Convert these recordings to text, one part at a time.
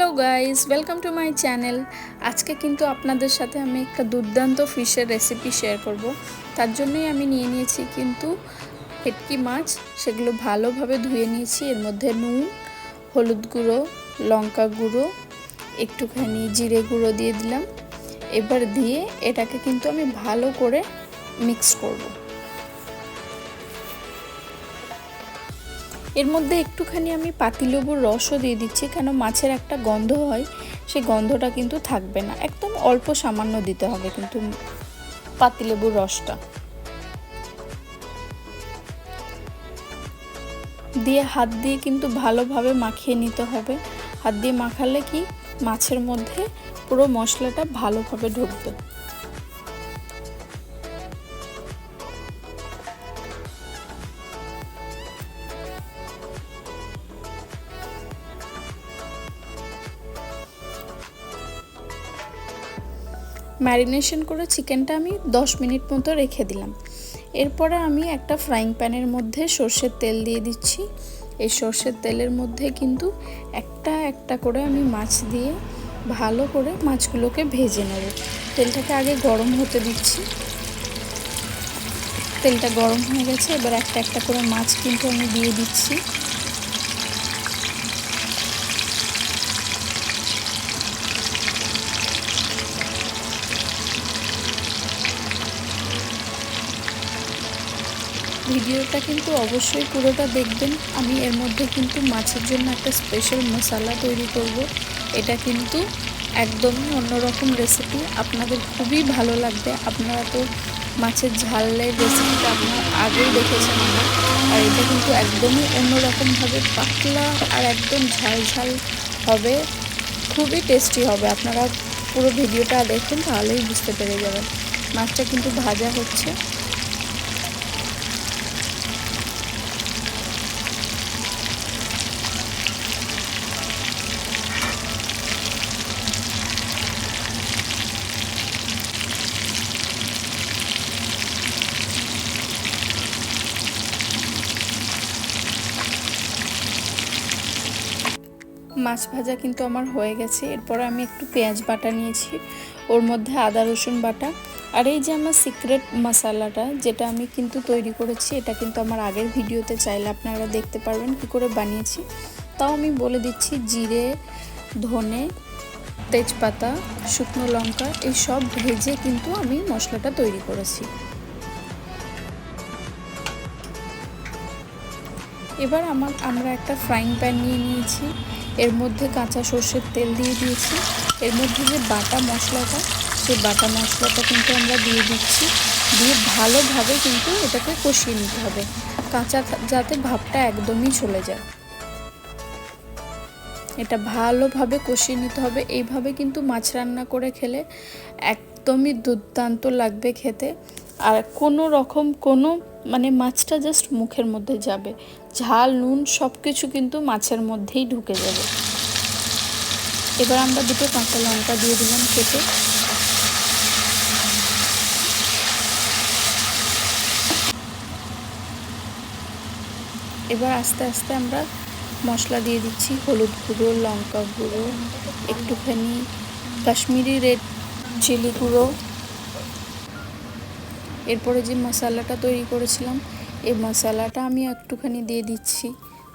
Guys welcome to my channel আজকে কিন্তু আপনাদের সাথে আমি একটা দুর্দান্ত ফিশের রেসিপি শেয়ার করব। তার জন্যই আমি নিয়ে নিয়েছি কিন্তু ভেটকি মাছ, সেগুলো ভালোভাবে ধুয়ে নিয়েছি। এর মধ্যে নুন, হলুদ গুঁড়ো, লঙ্কা গুঁড়ো, একটুখানি জিরে গুঁড়ো দিয়ে দিলাম। এবার দিয়ে এটাকে কিন্তু আমি ভালো করে মিক্স করব। এর মধ্যে একটুখানি আমি পাতিলেবুর রসও দিয়ে দিচ্ছি কেন মাছের একটা গন্ধ হয় সেই গন্ধটা কিন্তু থাকবে না। একদম অল্প সামান্য দিতে হবে কিন্তু পাতিলেবুর রসটা। দিয়ে হাত দিয়ে কিন্তু ভালোভাবে মাখিয়ে নিতে হবে। হাত দিয়ে মাখালে কি? মাছের মধ্যে পুরো মশলাটা ভালোভাবে ঢুকবে। ম্যারিনেশন করে চিকেনটা আমি 10 মিনিট মতো রেখে দিলাম। এরপরে আমি একটা ফ্রাইং প্যানের মধ্যে সর্ষের তেল দিয়ে দিচ্ছি। এই সর্ষের তেলের মধ্যে কিন্তু একটা একটা করে আমি মাছ দিয়ে ভালো করে মাছগুলোকে ভেজে নেব। তেলটাকে আগে গরম হতে দিচ্ছি। তেলটা গরম হয়ে গেছে, এবার একটা একটা করে মাছ কিন্তু আমি দিয়ে দিচ্ছি। ভিডিওটা কিন্তু অবশ্যই পুরোটা দেখবেন। আমি এর মধ্যে কিন্তু মাছের জন্য একটা স্পেশাল মশলা তৈরি করব। এটা কিন্তু একদমই অন্যরকম রেসিপি আপনাদের খুবই ভালো লাগবে। আপনারা তো মাছের ঝালের রেসিপিটা আপনারা আগেই দেখেছেন আমরা। আর এটা কিন্তু একদমই অন্যরকমভাবে পাতলা আর একদম ঝাল ঝাল হবে। খুবই টেস্টি হবে। আপনারা পুরো ভিডিওটা দেখুন, তাহলেই বুঝতে পেরে যাবেন। মাছটা কিন্তু ভাজা হচ্ছে। মাছ ভাজা কিন্তু আমার হয়ে গেছে। এরপরে আমি একটু পেঁয়াজ বাটা নিয়েছি, ওর মধ্যে আদা, রসুন বাটা। আর এই যে আমার সিক্রেট মশালাটা যেটা আমি কিন্তু তৈরি করেছি, এটা কিন্তু আমার আগের ভিডিওতে চাইলে আপনারা দেখতে পারবেন কি করে বানিয়েছি। তাও আমি বলে দিচ্ছি, জিরে, ধনে, তেজপাতা, শুকনো লঙ্কা, এই সব ভেজে কিন্তু আমি মশলাটা তৈরি করেছি। এবার আমার, আমরা একটা ফ্রাইং প্যান নিয়ে নিয়েছি। এর মধ্যে কাঁচা সর্ষের তেল দিয়ে দিয়েছি। এর মধ্যে যে বাটা মশলাটা, সেই বাটা মশলাটা কিন্তু আমরা দিয়ে দিচ্ছি। দিয়ে ভালোভাবে কিন্তু এটাকে কষিয়ে নিতে হবে। কাঁচা যাতে ভাবটা একদমই চলে যায়। এটা ভালোভাবে কষিয়ে নিতে হবে। এইভাবে কিন্তু মাছ রান্না করে খেলে একদমই দুর্দান্ত লাগবে খেতে। আর কোনো রকম কোনো মানে মাছটা জাস্ট মুখের মধ্যে যাবে। ঝাল, নুন সব কিছু কিন্তু মাছের মধ্যেই ঢুকে যাবে। এবার আমরা দুটো কাঁচা লঙ্কা দিয়ে দিলাম কেটে। এবার আস্তে আস্তে আমরা মশলা দিয়ে দিচ্ছি হলুদ গুঁড়ো, লঙ্কা গুঁড়ো, একটুখানি কাশ্মীরি রেড চিলি গুঁড়ো। এরপরে যে মশলাটা তৈরি করেছিলাম এই মশলাটা আমি একটুখানি দিয়ে দিচ্ছি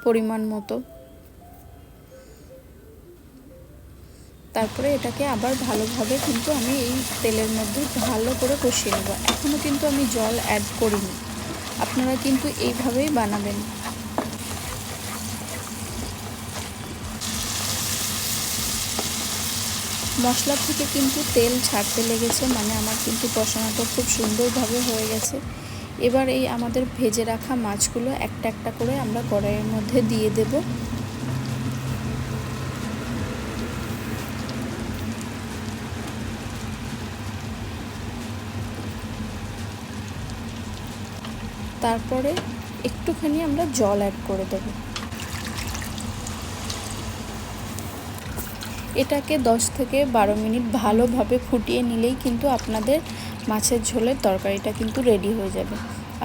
পরিমাণ মতো। তারপরে এটাকে আবার ভালোভাবে কিন্তু আমি এই তেলের মধ্যে ভালো করে কষিয়ে নেব। এখনও কিন্তু আমি জল অ্যাড করিনি। আপনারা কিন্তু এইভাবেই বানাবেন। মশলা থেকে কিন্তু তেল ছাড়তে লেগেছে মানে আমার কিন্তু কষানোটা খুব সুন্দরভাবে হয়ে গেছে। এবার এই আমাদের ভেজে রাখা মাছগুলো একটা একটা করে আমরা কড়াইয়ের মধ্যে দিয়ে দেব। তারপরে একটুখানি আমরা জল অ্যাড করে দেবো। এটাকে 10 থেকে বারো মিনিট ভালোভাবে ফুটিয়ে নিলেই কিন্তু আপনাদের মাছের ঝোলের তরকারিটা কিন্তু রেডি হয়ে যাবে।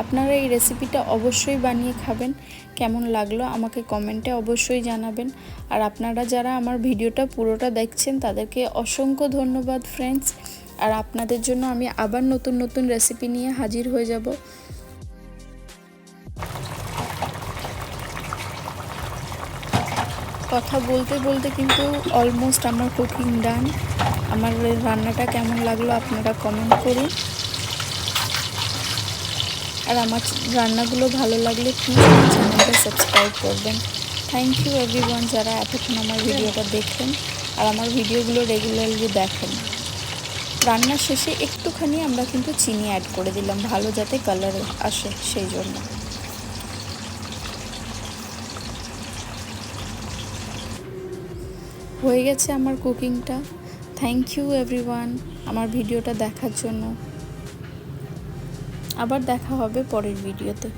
আপনারা এই রেসিপিটা অবশ্যই বানিয়ে খাবেন। কেমন লাগল আমাকে কমেন্টে অবশ্যই জানাবেন। আর আপনারা যারা আমার ভিডিওটা পুরোটা দেখছেন, তাদেরকে অসংখ্য ধন্যবাদ ফ্রেন্ডস আর আপনাদের জন্য আমি আবার নতুন নতুন রেসিপি নিয়ে হাজির হয়ে যাব। কথা বলতে বলতে কিন্তু অলমোস্ট আমার কুকিং ডান আমার রান্নাটা কেমন লাগল আপনারা কমেন্ট করুন। আর আমার রান্নাগুলো ভালো লাগলে প্লিজ আমার চ্যানেলটা সাবস্ক্রাইব করবেন। থ্যাংক ইউ এভরিওয়ান যারা এতক্ষণ আমার ভিডিওটা দেখেন আর আমার ভিডিওগুলো রেগুলারলি দেখেন। রান্নার শেষে একটুখানি আমরা কিন্তু চিনি অ্যাড করে দিলাম, ভালো যাতে কালার আসে সেই জন্য। হয়ে গেছে আমার কুকিংটা থ্যাংক ইউ এভরিওয়ান আমার ভিডিওটা দেখার জন্য। আবার দেখা হবে পরের ভিডিওতে।